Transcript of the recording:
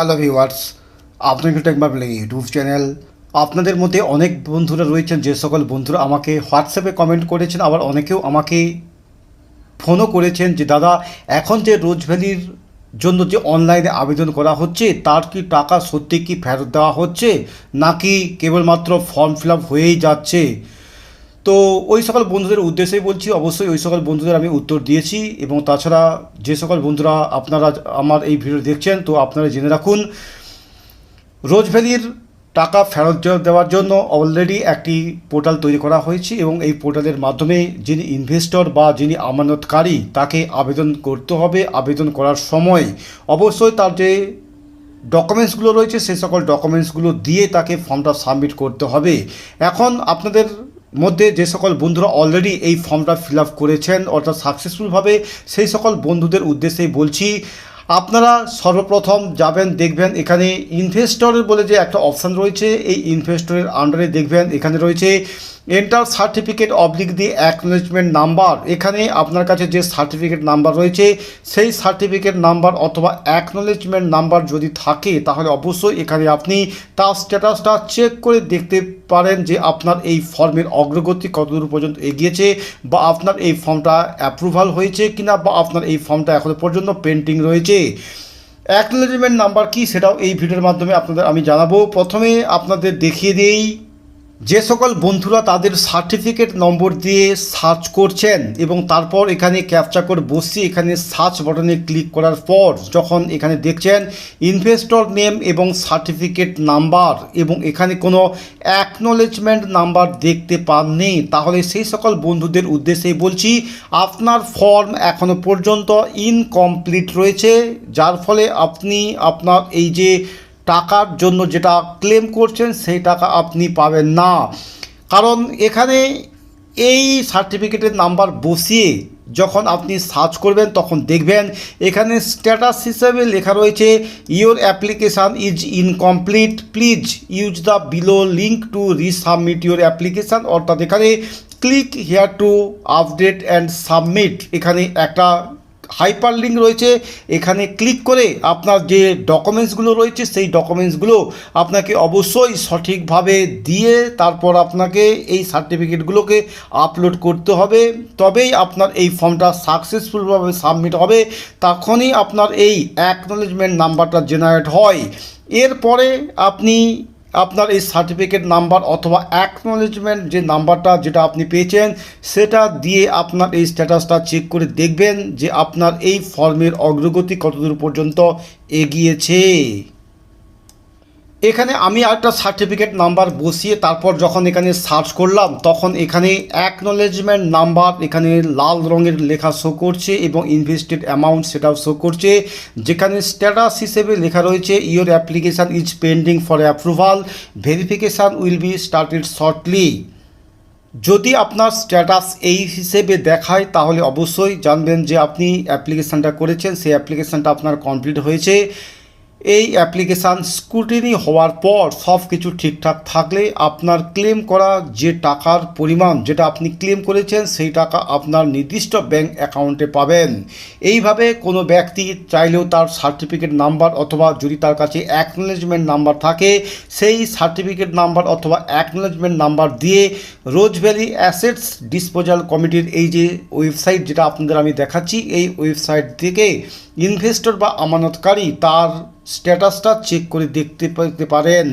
Hello viewers আপনাদের টেকবার বলে YouTube channel আপনাদের মধ্যে অনেক বন্ধুরা রয়েছেন, যে সকল বন্ধুরা আমাকে হোয়াটসঅ্যাপে কমেন্ট করেছেন, আবার অনেকেও আমাকে ফোনও করেছেন যে, দাদা, এখন যে রোজ ভ্যালির জন্য যে অনলাইনে আবেদন করা হচ্ছে, তার কি টাকা সত্যি কি ফেরত দেওয়া হচ্ছে? নাকি কেবলমাত্র ফর্ম ফিল আপ হয়েই যাচ্ছে? তো ওই সকল বন্ধুদের উদ্দেশ্যেই বলছি, অবশ্যই ওই সকল বন্ধুদের আমি উত্তর দিয়েছি এবং তাছাড়া যে সকল বন্ধুরা আপনারা আমার এই ভিডিও দেখছেন, তো আপনারা জেনে রাখুন রোজ ভ্যালির টাকা ফেরত দেওয়ার জন্য অলরেডি একটি পোর্টাল তৈরি করা হয়েছে এবং এই পোর্টালের মাধ্যমে যিনি ইনভেস্টর বা যিনি আমানতকারী, তাকে আবেদন করতে হবে। আবেদন করার সময় অবশ্যই তার যে ডকুমেন্টসগুলো রয়েছে সেই সকল ডকুমেন্টসগুলো দিয়ে তাকে ফর্মটা সাবমিট করতে হবে। এখন আপনাদের মধ্যে যে সকল বন্ধুরা অলরেডি এই ফর্মটা ফিল আপ করেছেন, অর্থাৎ সাকসেসফুলভাবে সেই সকল বন্ধুদের উদ্দেশ্যেই বলছি, আপনারা সর্বপ্রথম যাবেন, দেখবেন এখানে ইনভেস্টরের বলে যে একটা অপশান রয়েছে, এই ইনভেস্টরের আন্ডারে দেখবেন এখানে রয়েছে enter certificate oblique the acknowledgement number এখানে আপনার কাছে যে সার্টিফিকেট নাম্বার রয়েছে, সেই সার্টিফিকেট নাম্বার অথবা অ্যাকনোলেজমেন্ট নাম্বার যদি থাকে, তাহলে অবশ্যই এখানে আপনি তার স্ট্যাটাসটা চেক করে দেখতে পারেন যে আপনার এই ফর্মের অগ্রগতি কতদূর পর্যন্ত এগিয়েছে বা আপনার এই ফর্মটা অ্যাপ্রুভাল হয়েছে কিনা বা আপনার এই ফর্মটা এখনও পর্যন্ত পেন্টিং রয়েছে। অ্যাকনোলেজমেন্ট নাম্বার কি সেটাও এই ভিডিওর মাধ্যমে আপনাদের আমি জানাব। প্রথমে আপনাদের দেখিয়ে দেই। যে সকল বন্ধুরা তাদের সার্টিফিকেট নম্বর দিয়ে সার্চ করছেন এবং তারপর এখানে ক্যাপচা কোড বসিয়ে এখানে সার্চ বাটনে ক্লিক করার পর যখন এখানে দেখছেন ইনভেস্টর নেম এবং সার্টিফিকেট নাম্বার এবং এখানে কোনো অ্যাকনোলেজমেন্ট নাম্বার দেখতে পাননি, তাহলে সেই সকল বন্ধুদের উদ্দেশ্যেই বলছি আপনার ফর্ম এখনও পর্যন্ত ইনকমপ্লিট রয়েছে, যার ফলে আপনি আপনার এই যে টাকার জন্য যেটা ক্লেম করছেন, সেই টাকা আপনি পাবেন না। কারণ এখানে এই সার্টিফিকেটের নাম্বার বসিয়ে যখন আপনি সার্চ করবেন, তখন দেখবেন এখানে স্ট্যাটাস হিসেবে লেখা রয়েছে your application is incomplete please use the below link to resubmit your application অর্থাৎ এখানে click here to update and submit এখানে একটা হাইপার লিঙ্ক রয়েছে, এখানে ক্লিক করে আপনার যে ডকুমেন্টসগুলো রয়েছে, সেই ডকুমেন্টসগুলো আপনাকে অবশ্যই সঠিকভাবে দিয়ে তারপর আপনাকে এই সার্টিফিকেটগুলোকে আপলোড করতে হবে। তবেই আপনার এই ফর্মটা সাকসেসফুলভাবে সাবমিট হবে। তখনই আপনার এই অ্যাকনোলেজমেন্ট নাম্বারটা জেনারেট হয়। এরপরে আপনি আপনার এই সার্টিফিকেট নাম্বার অথবা অ্যাকনোলেজমেন্ট যে নাম্বারটা যেটা আপনি পেয়েছেন, সেটা দিয়ে আপনার এই স্ট্যাটাসটা চেক করে দেখবেন যে আপনার এই ফর্মের অগ্রগতি কতদূর পর্যন্ত এগিয়েছে। এখানে আমি একটা সার্টিফিকেট নাম্বার বসিয়ে তারপর যখন এখানে সার্চ করলাম, তখন এখানে অ্যাকনোলেজমেন্ট নাম্বার এখানে লাল রঙের লেখা শো করছে এবং ইনভেস্টেড অ্যামাউন্ট সেটাও শো করছে। যেখানে স্ট্যাটাস হিসেবে লেখা রয়েছে your application is pending for approval verification will be started shortly যদি আপনার স্ট্যাটাস এই হিসেবে দেখায়, তাহলে অবশ্যই জানবেন যে আপনি অ্যাপ্লিকেশানটা করেছেন, সেই অ্যাপ্লিকেশানটা আপনার কমপ্লিট হয়েছে। এই অ্যাপ্লিকেশান স্ক্রুটিনি হওয়ার পর সব কিছু ঠিকঠাক থাকলে আপনার ক্লেম করা যে টাকার পরিমাণ যেটা আপনি ক্লেম করেছেন সেই টাকা আপনার নির্দিষ্ট ব্যাংক অ্যাকাউন্টে পাবেন। এইভাবে কোনো ব্যক্তি চাইলেও তার সার্টিফিকেট নাম্বার অথবা যদি তার কাছে অ্যাকনোলেজমেন্ট নাম্বার থাকে, সেই সার্টিফিকেট নাম্বার অথবা অ্যাকনোলেজমেন্ট নাম্বার দিয়ে রোজ ভ্যালি অ্যাসেটস ডিসপোজাল কমিটির এই যে ওয়েবসাইট যেটা আপনাদের আমি দেখাচ্ছি, এই ওয়েবসাইট থেকে ইনভেস্টর বা আমানতকারী তার স্ট্যাটাসটা চেক করে দেখতে পেতে পারেন।